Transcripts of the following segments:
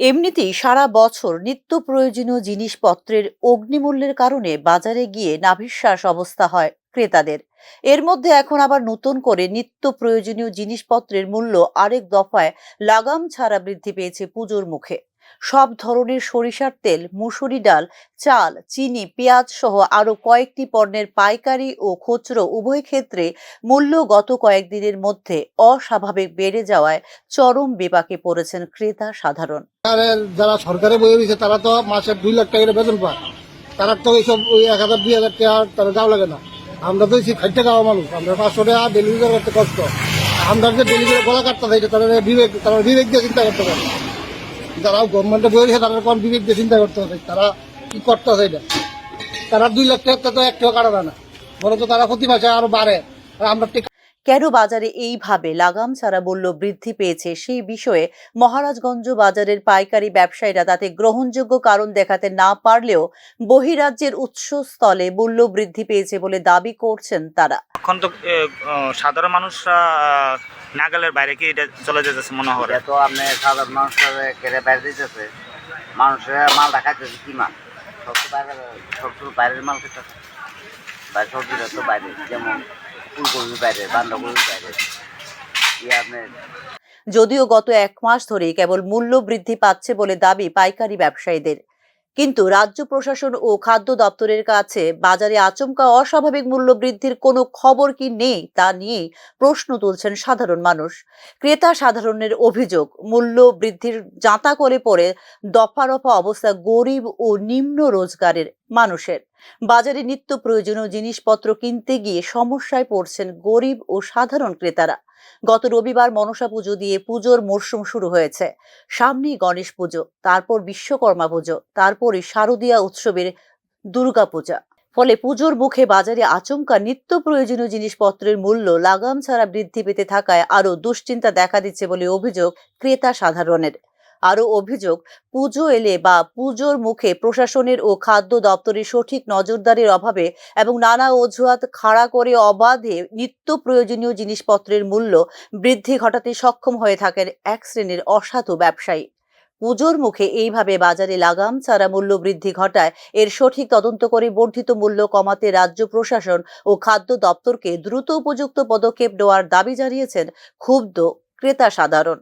এমনিতেই সারা বছর নিত্য প্রয়োজনীয় জিনিসপত্রের অগ্নিমূল্যের কারণে বাজারে গিয়ে নাভিশ্বাস অবস্থা হয় ক্রেতাদের। এর মধ্যে এখন আবার নতুন করে নিত্য প্রয়োজনীয় জিনিসপত্রের মূল্য আরেক দফায় লাগাম ছাড়া বৃদ্ধি পেয়েছে পুজোর মুখে। সব ধরনের সরিষার তেল, মুসুরি ডাল, চাল, চিনি, পেঁয়াজ সহ আরও কয়েকটি পণ্যের পাইকারি ও খুচরো উভয় ক্ষেত্রে মূল্য গত কয়েকদিনের মধ্যে অস্বাভাবিক বেড়ে যাওয়ায় চরম বিপাকে পড়েছেন ক্রেতা সাধারণ। যারা সরকারে বই রয়েছে, তারা তো মাসে দুই লাখ টাকা বেতন পায়। তারা তো এইসব ওই এক হাজার, দুই হাজার টাকা তারা যাও লাগে না। আমরা তো এই খাইতে খাওয়া মানুষ, আমরা পাঁচশো টাকা ডেলিভারি করতে কষ্ট। আমরা যে ডেলিভারি গলা কাটতে থাকে তারা বিবেক তারা বিবেক দিয়ে চিন্তা করতে পারে। যারা গভর্নমেন্টে বই রয়েছে তারা কোন বিবেক দিয়ে চিন্তা করতে হবে? তারা কি করতে হবে এটা? তারা দুই লাখ টাকা তো এক টাকা কাটা যায় না। বরঞ্চ তারা প্রতি মাসে আরও বাড়ে। আর আমরা কেন বাজারে এইভাবে লাগাম ছাড়া মূল্য বৃদ্ধি পেয়েছে সেই বিষয়ে মহারাজগঞ্জ বাজারের পাইকারি ব্যবসায়ীরা তাতে গ্রহণযোগ্য কারণ দেখাতে না পারলেও বহিরাজ্যের উৎসস্থলে মূল্য বৃদ্ধি পেয়েছে বলে দাবি করছেন তারা। এখন তো সাধারণ মানুষরা নাগালের বাইরে কি এটা চলে যেতেছে মনে হয়? তো আপনি সাধারণ মানুষের কেড়ে বাইরে দিতেছে। মানুষের মাল দেখাইতেছে কি মাল? সব বাইরে সব বাইরের মাল খেতেছে বাইরে সবজিটা তো বাইরে যেমন ফুলকপি বাইরে বাঁধাকপি বাইরে। ইয়ে আপনি যদিও গত এক মাস ধরেই কেবল মূল্য বৃদ্ধি পাচ্ছে বলে দাবি পাইকারি ব্যবসায়ীদের। কিন্তু রাজ্য প্রশাসন ও খাদ্য দপ্তরের কাছে বাজারে আচমকা অস্বাভাবিক মূল্য বৃদ্ধির কোনো খবর কি নেই তা নিয়ে প্রশ্ন তুলছেন সাধারণ মানুষ। ক্রেতা সাধারণের অভিযোগ, মূল্য বৃদ্ধির জাঁতা করে পড়ে দফা অবস্থা গরিব ও নিম্ন রোজগারের মানুষের। বাজারে নিত্য প্রয়োজনীয় জিনিসপত্র কিনতে গিয়ে সমস্যায় পড়ছেন গরিব ও সাধারণ ক্রেতারা। গত রবিবার মনসা পুজো দিয়ে পুজোর মরশুম শুরু হয়েছে। সামনেই গণেশ পুজো, তারপর বিশ্বকর্মা পুজো, তারপরে শারদীয়া উৎসবের দুর্গাপূজা ফলে পুজোর মুখে বাজারে আচমকা নিত্য প্রয়োজনীয় জিনিসপত্রের মূল্য, লাগাম ছাড়া বৃদ্ধি পেতে থাকায় আরও দুশ্চিন্তা দেখা দিচ্ছে বলে অভিযোগ ক্রেতা সাধারণের। আরও অভিযোগ, পুজো এলে বা পুজোর মুখে প্রশাসনের ও খাদ্য দপ্তরের সঠিক নজরদারির অভাবে এবং নানা অজুহাত খাড়া করে অবাধে নিত্য প্রয়োজনীয় জিনিসপত্রের মূল্য বৃদ্ধি ঘটাতে সক্ষম হয়ে থাকেন এক শ্রেণির অসাধু ব্যবসায়ী। পুজোর মুখে এইভাবে বাজারে লাগাম ছাড়া মূল্য বৃদ্ধি ঘটায়, এর সঠিক তদন্ত করে বর্ধিত মূল্য কমাতে রাজ্য প্রশাসন ও খাদ্য দপ্তরকে দ্রুত উপযুক্ত পদক্ষেপ নেওয়ার দাবি জানিয়েছেন ক্ষুব্ধ ক্রেতা সাধারণ।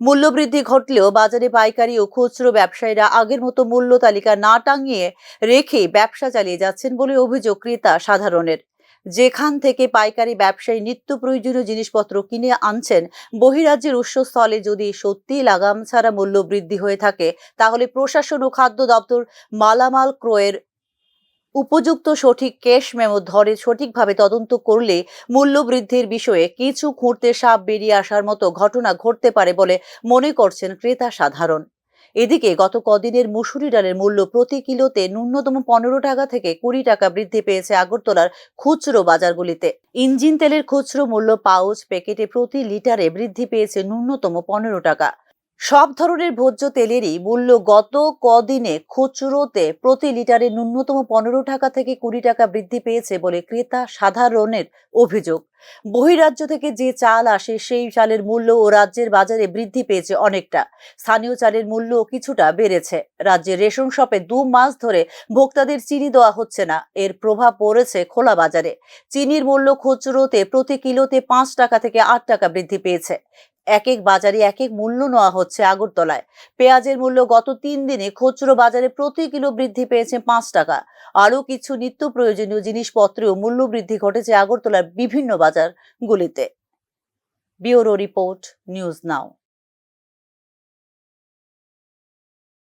মূল্যবৃদ্ধি ঘটলেও বাজারে পাইকারি ও খুচরো ব্যবসায়ীরা আগের মতো মূল্য তালিকা না টাঙিয়ে রেখে ব্যবসা চালিয়ে যাচ্ছেন বলে অভিযোগ ক্রেতা সাধারণের। যেখান থেকে পাইকারি ব্যবসায়ী নিত্য প্রয়োজনীয় জিনিসপত্র কিনে আনছেন, বহিরাজ্যের উৎসস্থলে যদি সত্যিই লাগাম ছাড়া মূল্য বৃদ্ধি হয়ে থাকে, তাহলে প্রশাসন ও খাদ্য দপ্তর মালামাল ক্রয়ের উপযুক্ত সঠিক ক্যাশ মেমো ধরে সঠিকভাবে তদন্ত করলে মূল্য বৃদ্ধির বিষয়ে কিছু খুঁড়তে সাপ বেরিয়ে আসার মতো ঘটনা ঘটতে পারে বলে মনে করছেন ক্রেতা সাধারণ। এদিকে গত কদিনের মুসুরি ডালের মূল্য প্রতি কিলোতে ন্যূনতম পনেরো টাকা থেকে কুড়ি টাকা বৃদ্ধি পেয়েছে আগরতলার খুচরো বাজারগুলিতে। ইঞ্জিন তেলের খুচরো মূল্য পাউচ প্যাকেটে প্রতি লিটারে বৃদ্ধি পেয়েছে ন্যূনতম পনেরো টাকা। সব ধরনের ভোজ্য তেলেরই মূল্য গত কদিনে খুচরোতে প্রতি লিটারে ন্যূনতম পনেরো টাকা থেকে কুড়ি টাকা বৃদ্ধি পেয়েছে বলে ক্রেতা সাধারণের অভিযোগ। বহিরাজ্য থেকে যে চাল আসে, সেই চালের মূল্য ও রাজ্যের বাজারে বৃদ্ধি পেয়েছে অনেকটা। স্থানীয় চালের মূল্য কিছুটা বেড়েছে। রাজ্যের রেশন শপে দু মাস ধরে ভোক্তাদের চিনি দেওয়া হচ্ছে না। এর প্রভাব পড়েছে খোলা বাজারে। চিনির মূল্য খুচরোতে প্রতি কিলোতে পাঁচ টাকা থেকে আট টাকা বৃদ্ধি পেয়েছে। এক এক বাজারে এক এক মূল্য নেওয়া হচ্ছে আগরতলায়। পেঁয়াজের মূল্য গত তিন দিনে খুচরো বাজারে প্রতি কিলো বৃদ্ধি পেয়েছে পাঁচ টাকা। আরও কিছু নিত্য প্রয়োজনীয় জিনিসপত্রেও মূল্য বৃদ্ধি ঘটেছে আগরতলার বিভিন্ন বাজারগুলিতে। Bureau report, news now.